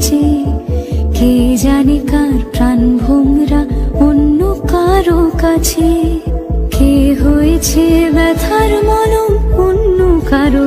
বাঁচে কে জানি কার প্রাণ ভোমরা অন্য কারও কাছে? কে হয়েছে ব্যথার মলম অন্য কারও